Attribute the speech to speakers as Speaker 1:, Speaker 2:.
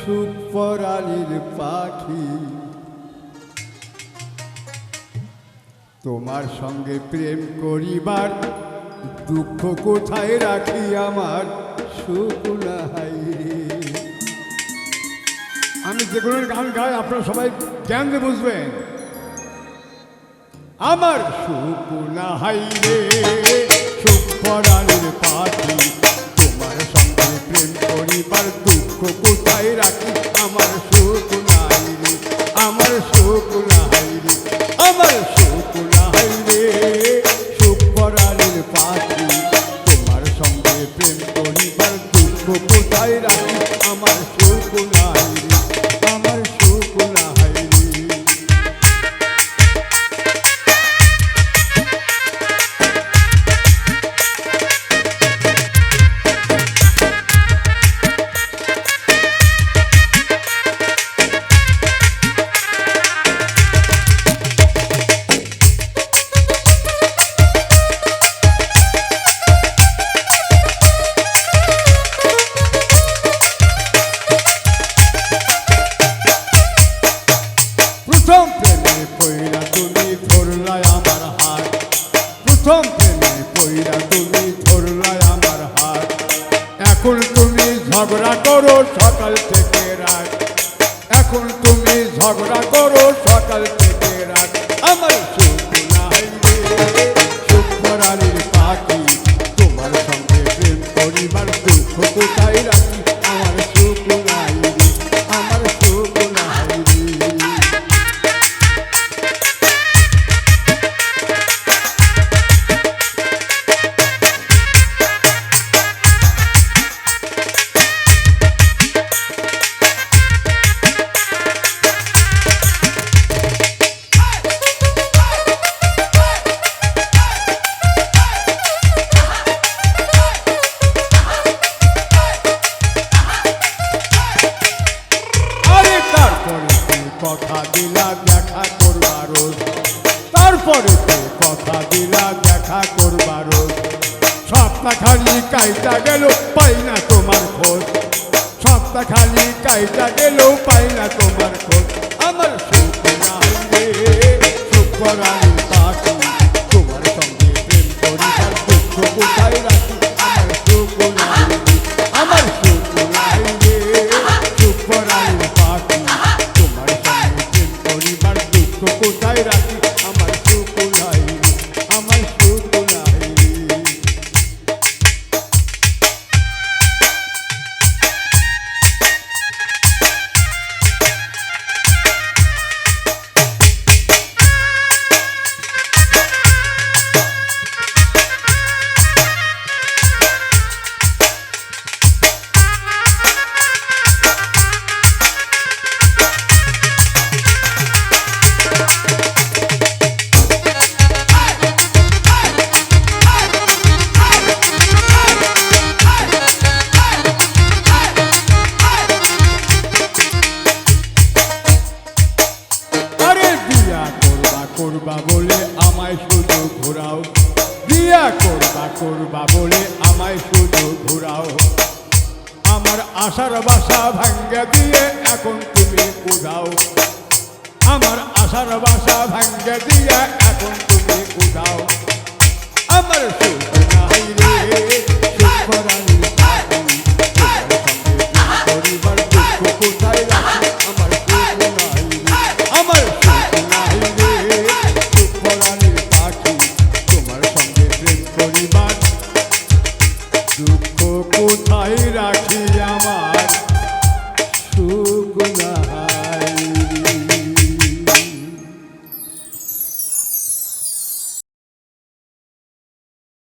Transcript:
Speaker 1: সুখ পরালির পাখি। তোমার সঙ্গে প্রেম করিবার দুঃখ কোথায় রাখি আমার? সুখ নাই আমি যে কোনো গান গাই, আপনারা সবাই জ্ঞান দিয়ে বুঝবেন। আমার সুখ নাই রে। প্রেম করিবার দুঃখ কোথায় রাখি আমার from তুই কথা দিলা, দেখা করবার সপ্তাহ খালি কাইটা গেল, পাই না তোমার খোঁজ। সপ্তাহ খালি কাইটা গেল, পাই না তোমার খোঁজ। আমার সুখ সুখ করবা বলে আমায় শুধু ঘোরাও। বিয়া করবা করবা বলে আমায় শুধু ঘোরাও। আমার আশার বাসা ভাঙ্গা দিয়ে এখন তুমি উদাও আমার আশার বাসা ভাঙ্গা দিয়ে এখন তুমি উদাও সঙ্গে প্রেম করিবার দুঃখ কোথায় রাখি